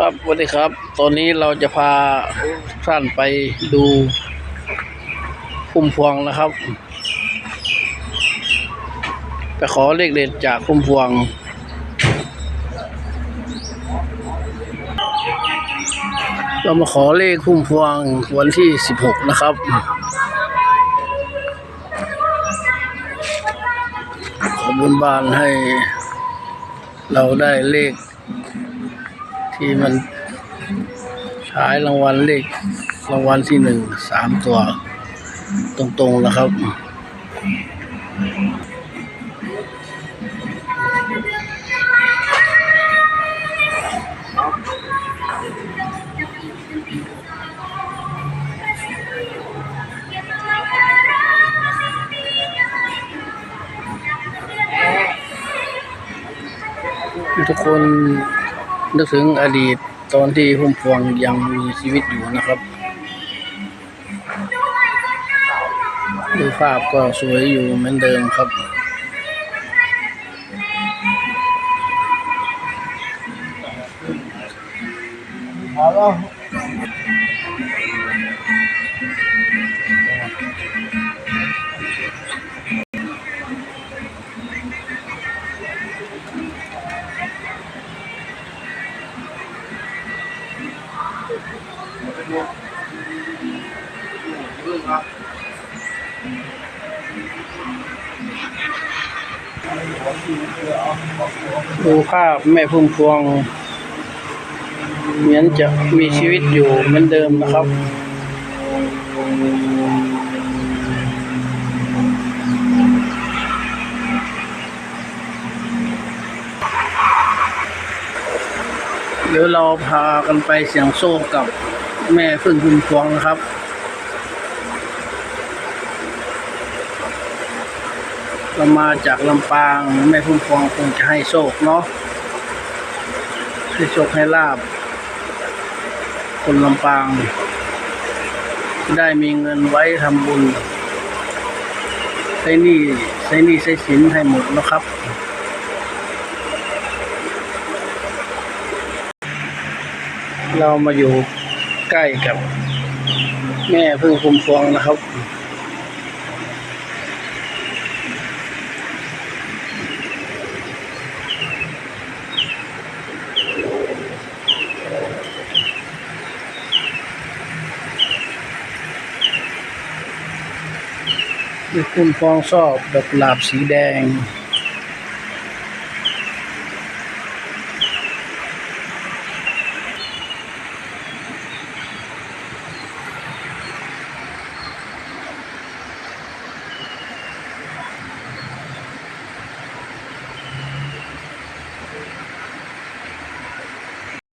ครับสวัสดีครับ ตอนนี้เราจะพาท่านไปดูพุ่มพวงนะครับ ไปขอเลขเด็ดจากพุ่มพวง เรามาขอเลขพุ่มพวงวันที่16นะครับขอบุญบานให้เราได้เลข ที่มันฉายรางวัลเลขรางวัลที่หนึ่งสามตัว ตรงๆนะครับ ทุกคน นึกถึงอดีตตอนที่พุ่มพวงยังมีชีวิตอยู่นะครับดูภาพก็สวยอยู่เหมือนเดิมครับ เอา ดูภาพแม่พุ่มพวง เหมือนจะมีชีวิตอยู่เหมือนเดิมนะครับ เดี๋ยวเราพากันไปเสียงโซ่กับแม่พึ่งพุ่มพวงนะครับเรามาจากลำปางแม่พุ่มพวงคงจะให้โชคเนาะให้โชคให้ลาบ คนลำปาง ได้มีเงินไว้ทำบุญใช้หนี้ใช้หนี้ใช้สินให้หมดนะครับ เรามาอยู่ใกล้กับแม่พึ่งพุ่มพวงนะครับ คุณฟองชอบดอกหลาบสีแดง